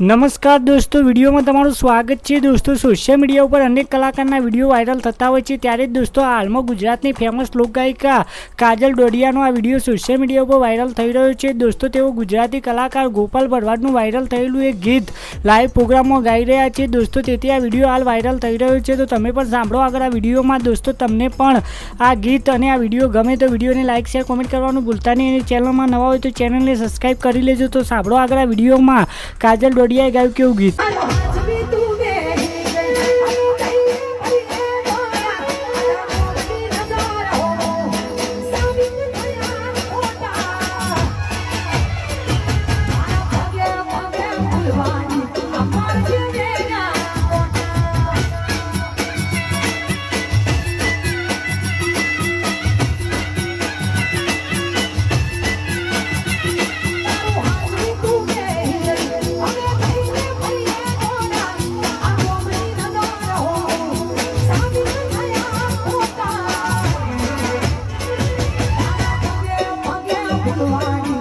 નમસ્કાર દોસ્તો, વિડીયોમાં તમારું સ્વાગત છે. દોસ્તો સોશિયલ મીડિયા ઉપર અનેક કલાકારના વીડિયો વાયરલ થતા હોય છે. ત્યારે જ દોસ્તો, હાલમાં ગુજરાતની ફેમસ લોકગાયિકા કાજલ ડોડિયાનો આ વીડિયો સોશિયલ મીડિયા ઉપર વાયરલ થઈ રહ્યો છે. દોસ્તો, તેઓ ગુજરાતી કલાકાર ગોપાલ ભરવાડનું વાયરલ થયેલું એક ગીત લાઈવ પ્રોગ્રામમાં ગાઈ રહ્યા છે. દોસ્તો, તેથી આ વીડિયો હાલ વાયરલ થઈ રહ્યો છે. તો તમે પણ સાંભળો આગળ આ વિડીયોમાં. દોસ્તો, તમને પણ આ ગીત અને આ વીડિયો ગમે તો વિડીયોને લાઇક શેર કોમેન્ટ કરવાનું ભૂલતા નહીં. અને ચેનલમાં નવા હોય તો ચેનલને સબસ્ક્રાઈબ કરી લેજો. તો સાંભળો આગળ આ વિડીયોમાં કાજલ ડોડિયાએ ગાયું કેવું ગીત आज भगवान